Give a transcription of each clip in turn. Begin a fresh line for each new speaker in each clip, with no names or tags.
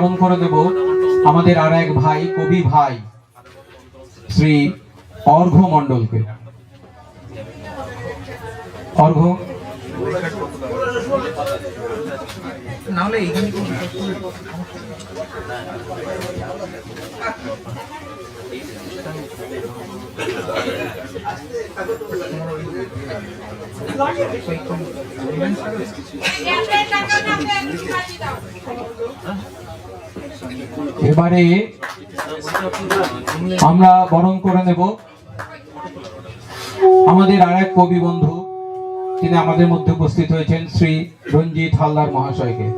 বরণ করে দেব আমাদের আর এক ভাই কবি ভাই শ্রী অর্ঘ মণ্ডলকে অর্ঘ
নাহলে
এবারে আমরা বরণ করে নেব। আমাদের আর এক কবি বন্ধু, তিনি আমাদের মধ্যে উপস্থিত হয়েছেন, শ্রী রঞ্জিত হালদার মহাশয়কে।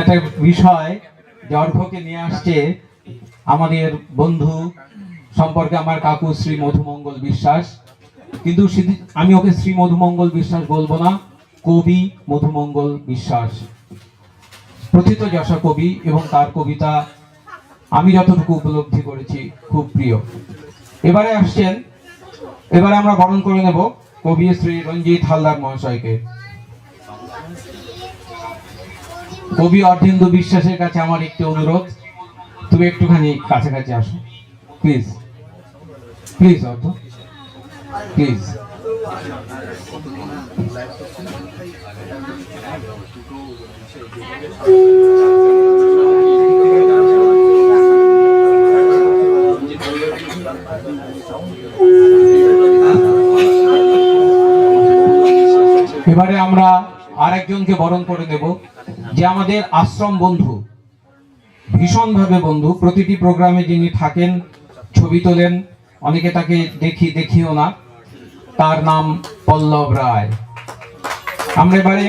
একটা বিষয় যে অর্ঘ্যকে নিয়ে আসছে আমাদের বন্ধু সম্পর্কে আমার কাকু শ্রী মধুমঙ্গল বিশ্বাস। কিন্তু আমি ওকে শ্রী মধুমঙ্গল বিশ্বাস বলব না, কবি মধুমঙ্গল বিশ্বাস। প্রথিত যশা কবি এবং তার কবিতা আমি যতটুকু উপলব্ধি করেছি খুব প্রিয়। এবারে আসছেন, এবারে আমরা বরণ করে নেব কবি শ্রী রঞ্জিত হালদার মহাশয়কে। কবি অর্ধেন্দু বিশ্বাসের কাছে আমার একটি অনুরোধ। তুমি একটুখানি কাছাকাছি আসো। প্লিজ প্লিজ অর্ধ। প্লিজ এবারে আমরা আরেকজনকে বরণ করে নেব যে আমাদের আশ্রম বন্ধু, ভীষণভাবে বন্ধু। প্রতিটি প্রোগ্রামে যিনি থাকেন, ছবি তোলেন, অনেকে তাকে দেখি, দেখিও না। তার নাম পল্লব রায়। আমরা এবারে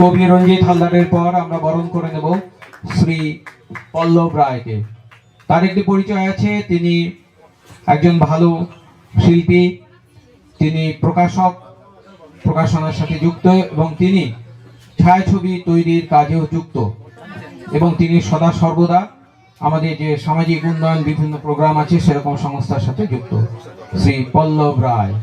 কবি রঞ্জিত হালদারের পর আমরা বরণ করে নেব শ্রী পল্লব রায়কে। তার একটি পরিচয় আছে, তিনি একজন ভালো শিল্পী, তিনি প্রকাশক প্রকাশনার সাথে যুক্ত এবং তিনি ছায়াছবি তৈরির কাজেও যুক্ত। এবং তিনি সদা সর্বদা আমাদের যে সামাজিক উন্নয়ন বিভিন্ন প্রোগ্রাম আছে, সেরকম সংস্থার সাথে যুক্ত। শ্রী পল্লব রায়।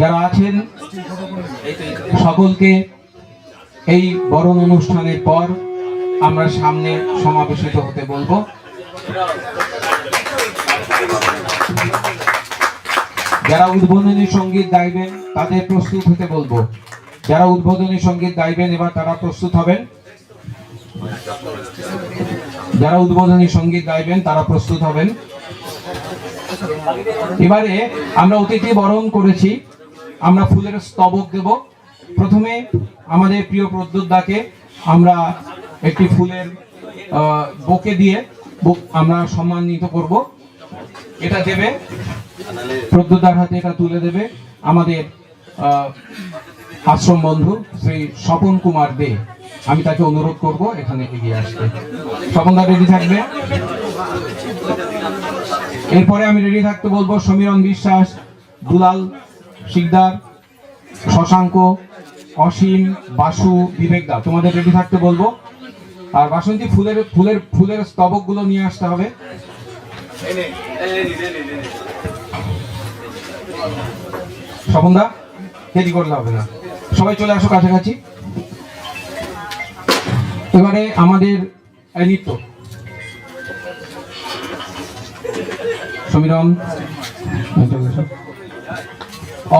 যারা আছেন, সকলকে এই বরণ অনুষ্ঠানের পর আমরা সামনে সমাবেশিত হতে বলব। যারা উদ্বোধনী সংগীত গাইবেন, তাদের প্রস্তুত হতে বলব। যারা উদ্বোধনী সংগীত গাইবেন, এবার তারা প্রস্তুত হবেন। যারা উদ্বোধনী সংগীত গাইবেন, তারা প্রস্তুত হবেন। এবারে আমরা অতিথি বরণ করেছি। আমরা ফুলের স্তবক দেব। প্রথমে আমাদের প্রিয় প্রদ্যুৎদাকে আমরা একটি ফুলের বোকে দিয়ে আমরা সম্মানিত করব। এটা দেবে। প্রদ্যুৎদার হাতে এটা তুলে দেবে। আমাদের আশ্রম বন্ধু শ্রী স্বপন কুমার দে। আমি তাকে অনুরোধ করব এখানে এগিয়ে আসতে। স্বপনদা রেডি থাকবে? এরপরে আমি রেডি থাকতে বলব সমীরণ বিশ্বাস, দুলাল শিকদার, শশাঙ্ক, অসীম, বাসু, বিবেক দা। তোমাদের রেডি থাকতে বলব। আর বাসন্তী ফুলের ফুলের ফুলের স্তবকগুলো নিয়ে আসতে হবে। স্বপনদা দেরি করলে হবে না। সবাই চলে আসো কাছাকাছি। এবারে আমাদের নৃত্য। সমীরণ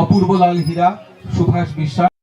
অপূর্ব লাল হীরা সুভাষ বিশ্বাস।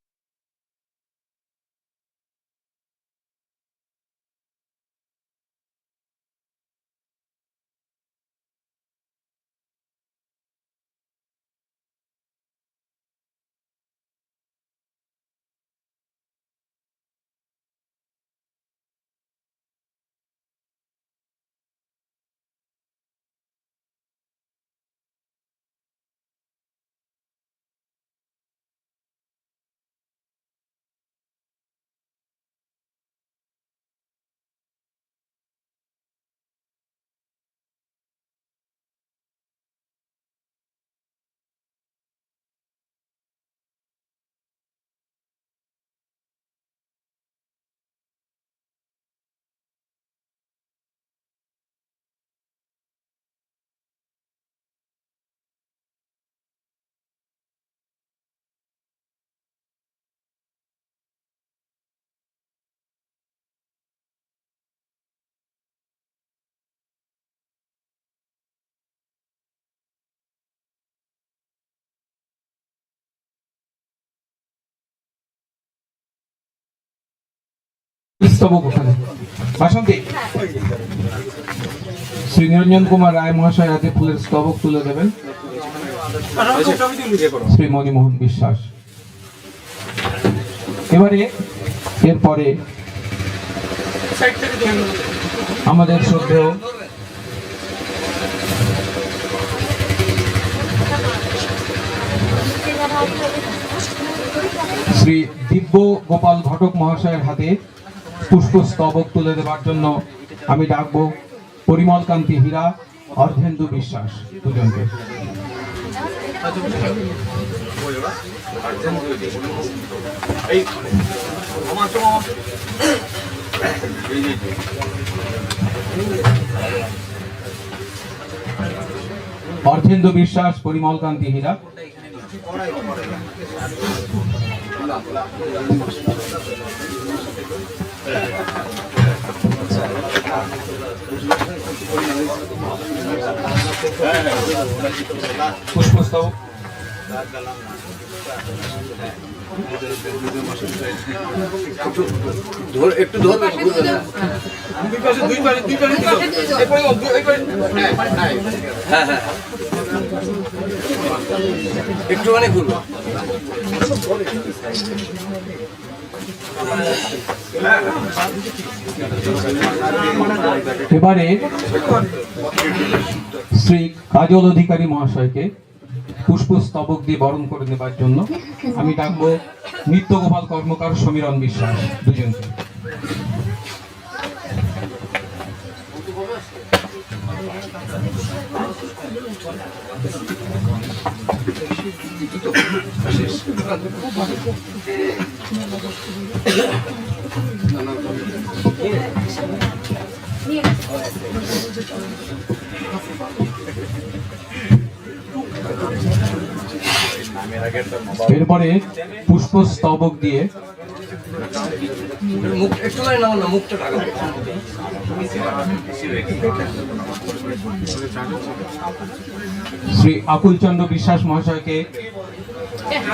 স্তবক ওখানে বাসন্তী। শ্রী নিরঞ্জন কুমার রায় মহাশয় হাতে ফুলের স্তবক তুলে দেবেন। শ্রী মণিমোহন বিশ্বাস। এবারে, এরপরে আমাদের শ্রদ্ধেয় শ্রী দিব্য গোপাল ঘটক মহাশয়ের হাতে পুষ্পস্তবক তুলে দেওয়ার জন্য আমি ডাকবো পরিমল কান্তি হীরা, অর্ধেন্দু বিশ্বাস দুজনকে। অর্ধেন্দু বিশ্বাস পরিমল কান্তি হীরা। পুষ্পস্তবক
ধর একটু ধরবেন হ্যাঁ হ্যাঁ। একটুখানি ঘুরবো।
এবারে শ্রী কাজল অধিকারী মহাশয়কে পুষ্পস্তবক দিয়ে বরণ করে নেবার জন্য আমি ডাকবো নিত্যগোপাল কর্মকার সমীরণ বিশ্বাস দুজনকে। এরপরে পুষ্পস্তবক দিয়ে
মুখ একটুখানি নাও না মুখটা
শ্রী আকুলচন্দ্র বিশ্বাস মহাশয়কে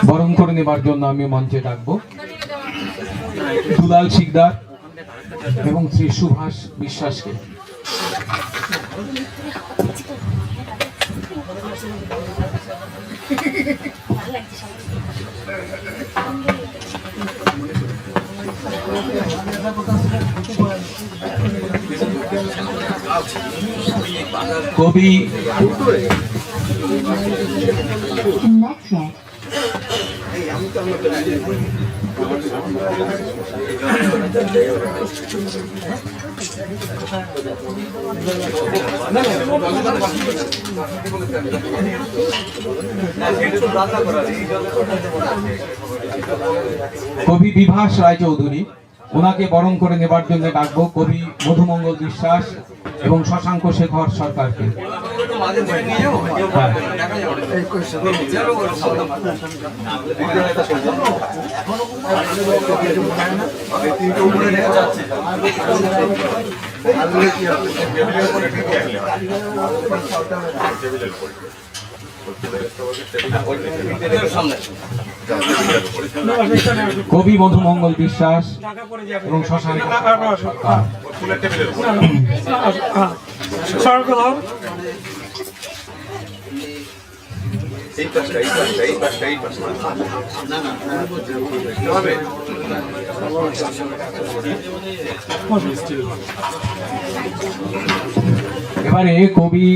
বরণ করে নেবার জন্য আমি মঞ্চে ডাকবো। দুলাল শিকদার এবং শ্রী সুভাষ বিশ্বাসকে। কবি কবি বিভাস রায়চৌধুরী ওনাকে বরণ করে নেবার জন্য ডাকবো কবি মধুমঙ্গল বিশ্বাস এবং শশাঙ্ক শেখর সরকারকে। কবি মধুমঙ্গল বিশ্বাস এবং শশাঙ্ক। এবারে কবি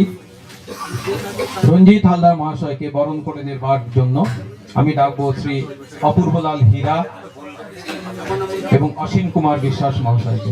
রঞ্জিত হালদার মহাশয়কে বরণ করে নেবার জন্য আমি ডাকবো শ্রী অপূর্বলাল হীরা এবং অসীম কুমার বিশ্বাস মহাশয়কে।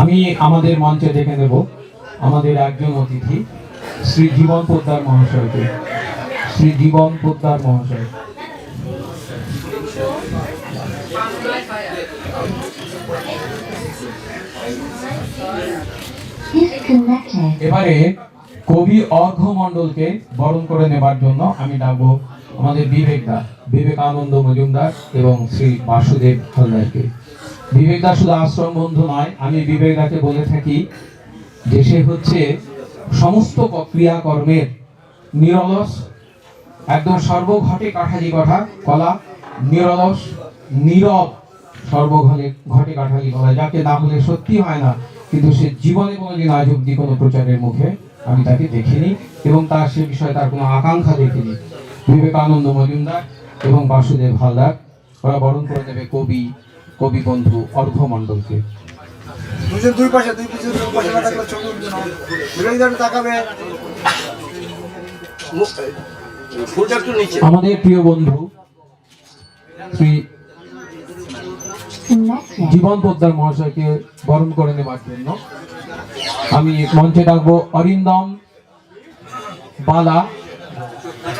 আমি আমাদের মঞ্চে ডেকে নেব আমাদের একজন অতিথি, শ্রী জীবন পোদ্দার মহাশয়কে। শ্রী জীবন পোদ্দার মহাশয়। এবারে কবি অর্ঘ মণ্ডলকে বরণ করে নেবার জন্য আমি ডাকবো আমাদের বিবেকদা, বিবেকানন্দ মজুমদার এবং শ্রী বাসুদেব হালদারকে। বিবেকদা শুধু আশ্রম বন্ধু নয়, আমি বিবেকদাকে বলে থাকি যে সে হচ্ছে সমস্ত ক্রিয়াকর্মের নিরলস, একদম সর্বঘটে কাঠালি কথা কলা, নিরলস, নীরব সর্বঘটে ঘটে কাঠালি কলা যাকে না হলে সত্যি হয় না। কিন্তু সে জীবনে কোনোদিন আজ অব্দি কোনো প্রচারের মুখে আমি তাকে দেখিনি এবং তার সে বিষয়ে তার কোনো আকাঙ্ক্ষা দেখিনি। বিবেকানন্দ মজুমদার এবং বাসুদেব হালদার ওরা বরণ করে দেবে কবি কবি বন্ধু অর্ঘ মণ্ডলকে
দুই পাশে দুই পিছনে দুই পাশে না থাকলে ছবি উঠবে না বিরোধী দল তাকাবে।
মুখ- ফুলটা একটু নিচে।
আমাদের প্রিয় বন্ধু শ্রী. জীবন পোদ্দার মহাশয়কে বরণ করে নেবার জন্য। আমি মঞ্চে ডাকবো অরিন্দম বালা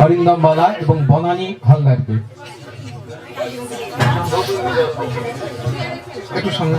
অরিন্দম বালা এবং বনানী হালদারকে একটু সামনে।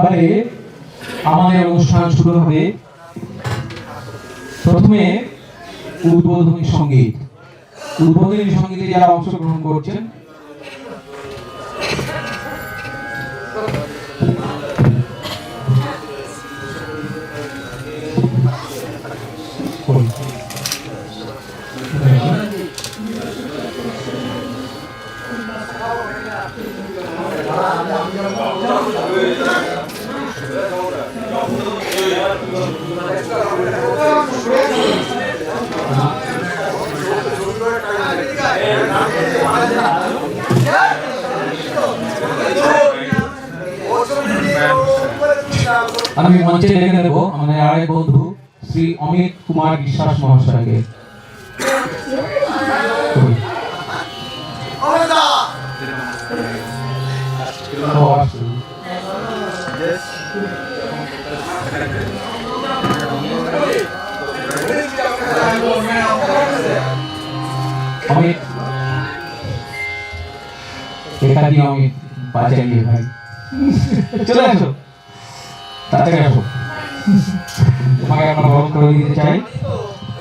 এবারে আমাদের অনুষ্ঠান শুরু হবে প্রথমে উদ্বোধনী সংগীত উদ্বোধনী সঙ্গীতে যারা অংশগ্রহণ করছেন করুন। আমি মঞ্চে ডেকে নেব আমাদের আরেক বন্ধু শ্রী অমিত কুমার বিশ্বাস মহাশয়কে করুন। অমিত এটা দিয়ে অমিত বাঁচাইয়ে ভাই। চলে আসো। তাড়াতাড়ি আসো। তোমাকে আমরা বরণ করে দিতে চাই।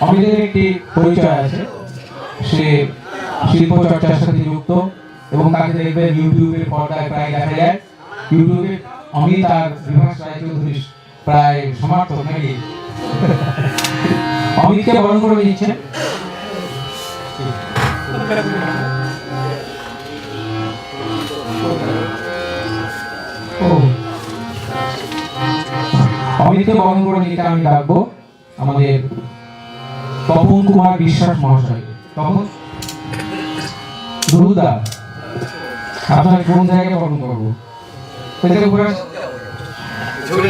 অমিতের একটি পরিচয় আছে। সে শিল্প চর্চার সাথে যুক্ত এবং তাকে দেখবেন ইউটিউবের পর্দায় প্রায় দেখা যায়। ইউটিউবে অমিত আর বিভাস রায়চৌধুরী প্রায় সমার্থক নাকি? অমিতকে বরণ করে দিচ্ছেন। ও। অমিতকে বরণ করে নিতে আমি ডাকবো আমাদের তপন কুমার বিশ্বাস মহাশয়। তপন? দুরুদা আপনার কোন জায়গায় বরণ করব? ওই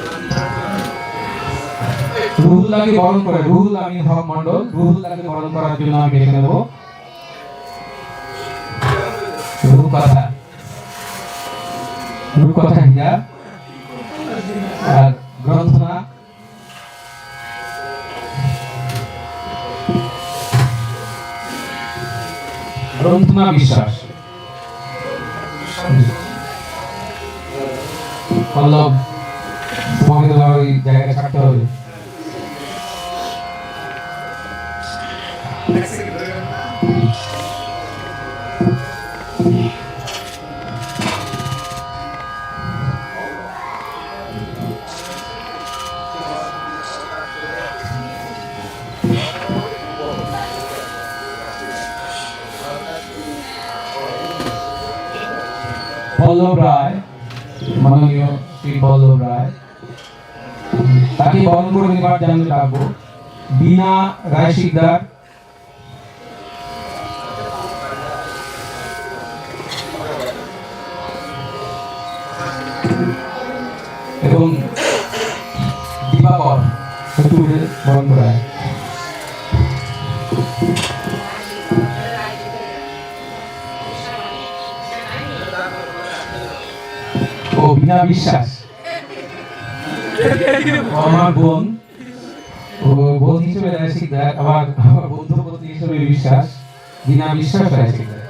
রুহুল্লাহকে বরণ করে, রুহুল আমিন হক মন্ডল রুহুল্লাহকে বরণ করার জন্য আমি ডেকে নেব রূপকথা। রূপকথা হীরা আর? গ্রন্থনা। গ্রন্থনা বিশ্বাস। পল্লব, তোমাকে জায়গাটা ছাড়তে হবে। পল্লব রায়, মাননীয় শ্রী পল্লব রায়, তাকে বরণ করে নেবার জন্য ডাকবো বিনা রায় শিকদার বিশ্বাস আমার বোন, ও বোন হিসেবে রায় শিকদার আবার আমার বন্ধু পত্নী হিসেবে বিশ্বাস বিনা বিশ্বাস রায় শিকদার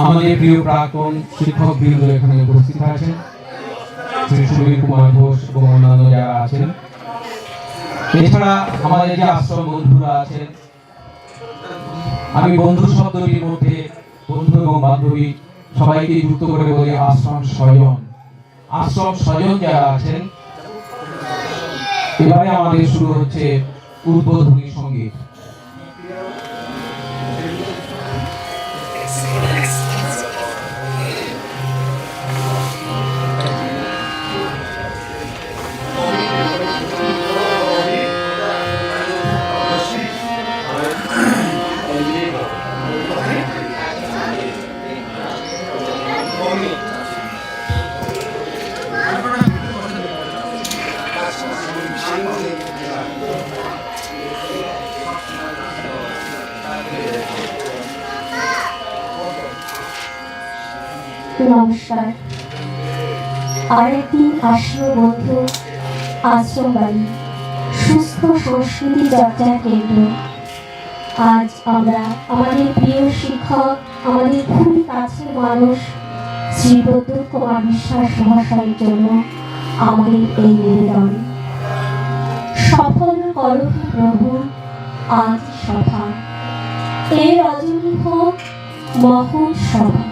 আমাদের প্রিয় প্রাক্তন শিক্ষক বৃন্দ এখানে উপস্থিত আছেন। শ্রী সুবীর কুমার ঘোষ এবং অন্যান্য যারা আছেন। এছাড়া আমাদের যে আশ্রম বন্ধুরা আছেন, আমি বন্ধু শব্দটির মধ্যে বন্ধু এবং বান্ধবী সবাইকে যুক্ত করে বলি আশ্রম স্বজন। আশ্রম স্বজন যারা আছেন, এবারে আমাদের শুরু হচ্ছে উদ্বোধনী সংগীত।
নমস্কার। বন্ধু আশ্রম বাড়ি সুস্থ সংস্কৃতি কেন্দ্র। আজ আমরা আমাদের প্রিয় শিক্ষক, আমাদের খুবই কাছের মানুষ, শ্রী প্রদ্যুৎ কুমার বিশ্বাস মহাশয়ের জন্য আমাদের এই নিবেদন। সফল প্রভু, আজ সভা। এ রজনী হোক মহৎ সভা।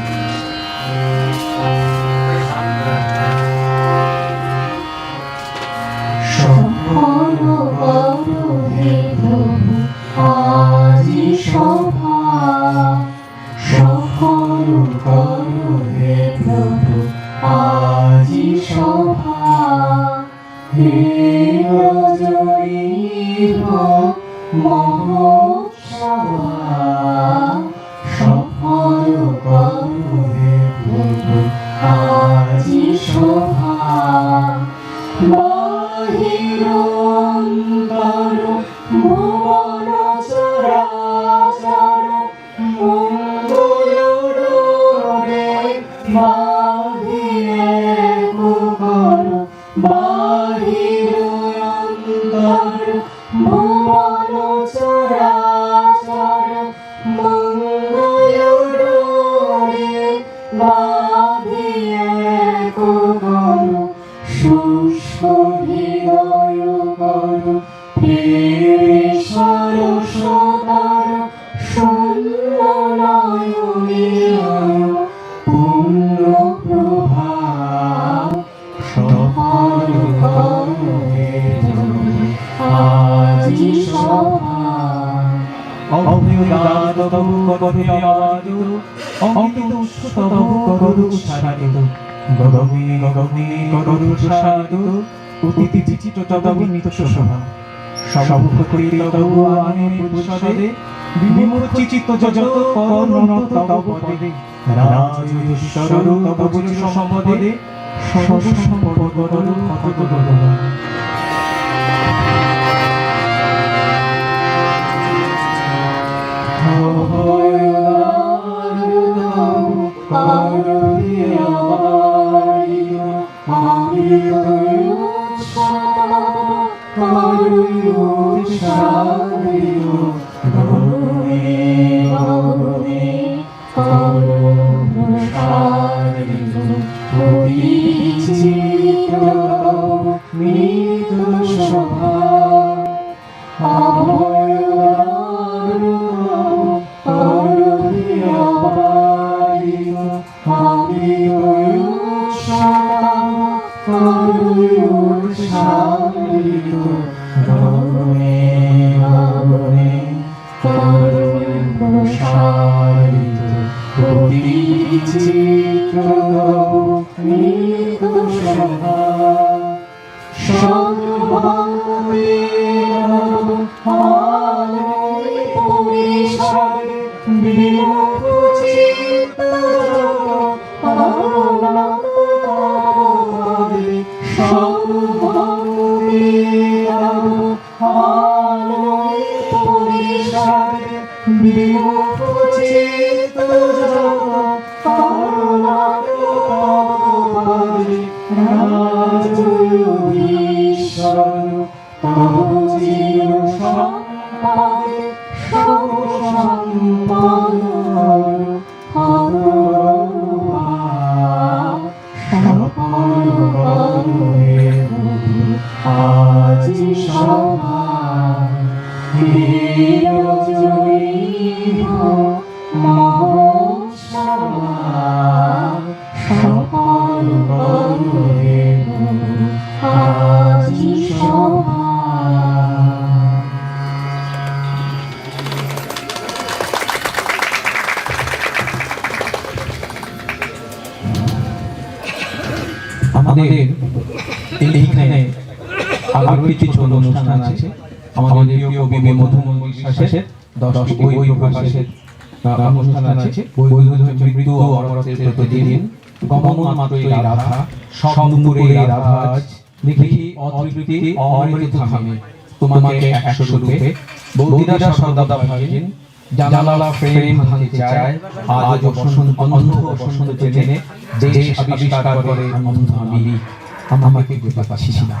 বাহির উৎসাহিত অতিথি বিচিত্র তবু নিত শোভা সবুখ করি তবু আনে পুরুষদে বিমূর্ত চিত্ত যত করুণত তব পদে রাজস্বরূপ তবু সম্পদে সর্ব সম্পদ করু কত গগন আমাদের এইখানে আরও কিছু অনুষ্ঠান আছে। আমাদের প্রিয় বিশ্বাসের দশটি বই প্রকাশের অনুষ্ঠান আছে। বৈধ মৃত্যু অমরত্বের প্রতিদিন। গমন মাত্রই রাধা। আজ। অতৃপ্তি অমৃত তোমাকে একশো রূপে বৌদিরা সর্বদা ভাবিন জানালা প্রেম ভাঙতে চায়। আজ বসন্ত অন্ধ বসন্ত জেনে দেশ আবিষ্কার করে অন্ধ আমি আমাকে বুঝতে পারছি না।